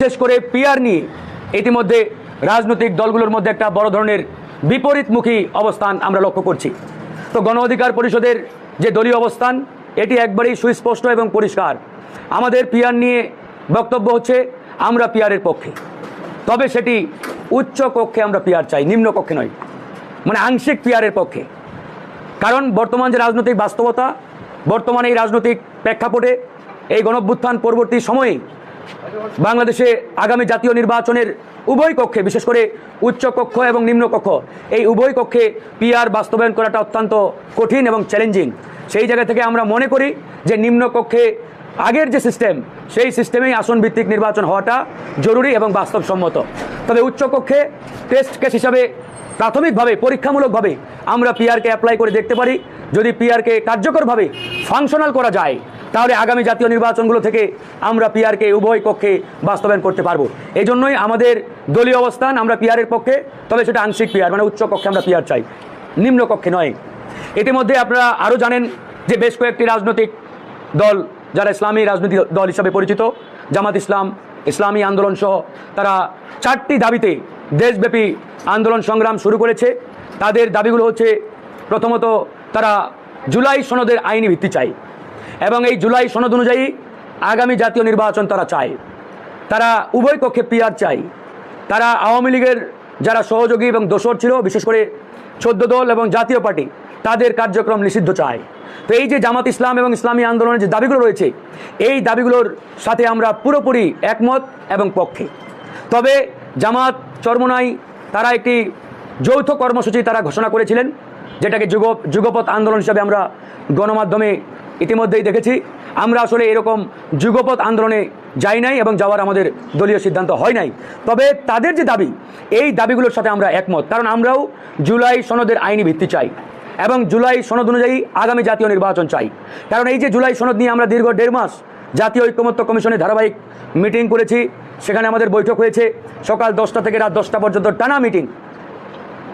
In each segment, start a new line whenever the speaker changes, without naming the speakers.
বিশেষ করে পিয়ার নিয়ে ইতিমধ্যে রাজনৈতিক দলগুলোর মধ্যে একটা বড় ধরনের বিপরীতমুখী অবস্থান আমরা লক্ষ্য করছি। তো গণ অধিকার পরিষদের যে দলীয় অবস্থান, এটি একবারেই সুস্পষ্ট এবং পরিষ্কার। আমাদের পিয়ার নিয়ে বক্তব্য হচ্ছে, আমরা পিয়ারের পক্ষে। তবে সেটি উচ্চ কক্ষে আমরা পিয়ার চাই, নিম্ন কক্ষে নয় মানে আংশিক পিআরের পক্ষে। কারণ বর্তমান যে রাজনৈতিক বাস্তবতা, বর্তমানে এই রাজনৈতিক প্রেক্ষাপটে এই গণভ্যুত্থান পরবর্তী সময়ে বাংলাদেশে আগামী জাতীয় নির্বাচনের উভয় কক্ষে, বিশেষ করে উচ্চ কক্ষ এবং নিম্ন কক্ষ, এই উভয় কক্ষে পিআর বাস্তবায়ন করাটা অত্যন্ত কঠিন এবং চ্যালেঞ্জিং সেই জায়গা থেকে আমরা মনে করি যে নিম্ন কক্ষে আগের যে সিস্টেম সেই সিস্টেমেই আসন ভিত্তিক নির্বাচন হওয়াটা জরুরি এবং বাস্তবসম্মত। তবে উচ্চ কক্ষে টেস্ট কেস হিসাবে প্রাথমিকভাবে, পরীক্ষামূলকভাবে আমরা পিআরকে অ্যাপ্লাই করে দেখতে পারি। যদি পিআরকে কার্যকরভাবে ফাংশনাল করা যায়, তাহলে আগামী জাতীয় নির্বাচনগুলো থেকে আমরা পিআরকে উভয় কক্ষে বাস্তবায়ন করতে পারব। এই জন্যই আমাদের দলীয় অবস্থান, আমরা পিআরের পক্ষে, তবে সেটা আংশিক পিআর মানে উচ্চ কক্ষে আমরা পিআর চাই। নিম্ন কক্ষে নয়। ইতিমধ্যে আপনারা আরও জানেন যে বেশ কয়েকটি রাজনৈতিক দল, যারা ইসলামী রাজনৈতিক দল হিসাবে পরিচিত, জামাত ইসলাম, ইসলামী আন্দোলন সহ তারা চারটি দাবিতে দেশব্যাপী আন্দোলন সংগ্রাম শুরু করেছে। তাদের দাবিগুলো হচ্ছে প্রথমত তারা জুলাই সনদের আইনি ভিত্তি চাই এবং এই জুলাই সনদ অনুযায়ী আগামী জাতীয় নির্বাচন তারা চায়। তারা উভয় কক্ষে পিআর চাই তারা আওয়ামী লীগের যারা সহযোগী এবং দোসর ছিল, বিশেষ করে চোদ্দ দল এবং জাতীয় পার্টি, তাদের কার্যক্রম নিষিদ্ধ চায়। তো এই যে জামাত ইসলাম এবং ইসলামী আন্দোলনের যে দাবিগুলো রয়েছে, এই দাবিগুলোর সাথে আমরা পুরোপুরি একমত এবং পক্ষে। তবে জামাত চরমনাই তারা একটি যৌথ কর্মসূচি তারা ঘোষণা করেছিলেন। যেটাকে যুগ যুগপথ আন্দোলন হিসাবে আমরা গণমাধ্যমে ইতিমধ্যেই দেখেছি। আমরা আসলে এরকম যুগপথ আন্দোলনে যাই নাই এবং যাওয়ার আমাদের দলীয় সিদ্ধান্ত হয় নাই। তবে তাদের যে দাবি, এই দাবিগুলোর সাথে আমরা একমত। কারণ আমরাও জুলাই সনদের আইনি ভিত্তি চাই এবং জুলাই সনদ অনুযায়ী আগামী জাতীয় নির্বাচন চাই। কারণ এই যে জুলাই সনদ নিয়ে আমরা দীর্ঘ দেড় মাস জাতীয় ঐক্যমত্য কমিশনের ধারাবাহিক মিটিং করেছি, সেখানে আমাদের বৈঠক হয়েছে। সকাল দশটা থেকে রাত দশটা পর্যন্ত টানা মিটিং।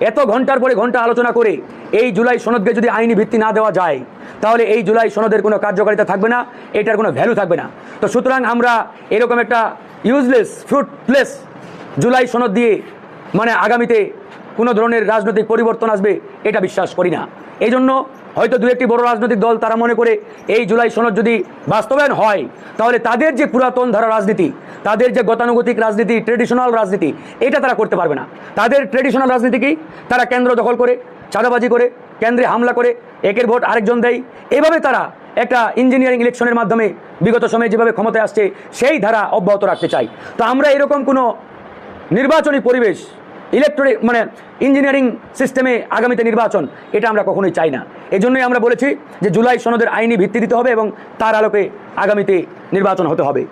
এত ঘণ্টার পরে ঘণ্টা আলোচনা করে এই জুলাই সনদকে যদি আইনি ভিত্তি না দেওয়া যায়, তাহলে এই জুলাই সনদের কোনো কার্যকারিতা থাকবে না, এটার কোনো ভ্যালু থাকবে না। তো সুতরাং আমরা এরকম একটা ইউজলেস ফ্রুটলেস জুলাই সনদ দিয়ে মানে আগামীতে কোনো ধরনের রাজনৈতিক পরিবর্তন আসবে, এটা বিশ্বাস করি না। এই জন্য হয়তো দু একটি বড় রাজনৈতিক দল তারা মনে করে এই জুলাই সনদ যদি বাস্তবায়ন হয়, তাহলে তাদের যে পুরাতন ধারা রাজনীতি, তাদের যে গতানুগতিক রাজনীতি ট্রেডিশনাল রাজনীতি, এটা তারা করতে পারবে না। তাদের ট্রেডিশনাল রাজনীতি কি? তারা কেন্দ্র দখল করে চাঁদাবাজি করে, কেন্দ্রে হামলা করে, একের ভোট আরেকজন দেয়। এভাবে তারা একটা ইঞ্জিনিয়ারিং ইলেকশনের মাধ্যমে বিগত সময়ে যেভাবে ক্ষমতায় আসছে, সেই ধারা অব্যাহত রাখতে চাই তো আমরা এরকম কোনো নির্বাচনী পরিবেশ ইলেকট্রনিক মানে ইঞ্জিনিয়ারিং সিস্টেমে আগামীতে নির্বাচন, এটা আমরা কখনোই চাই না। এই জন্যই আমরা বলেছি যে জুলাই সনদের আইনি ভিত্তি দিতে হবে এবং তার আলোকে আগামীতে নির্বাচন হতে হবে।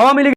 আওয়ামী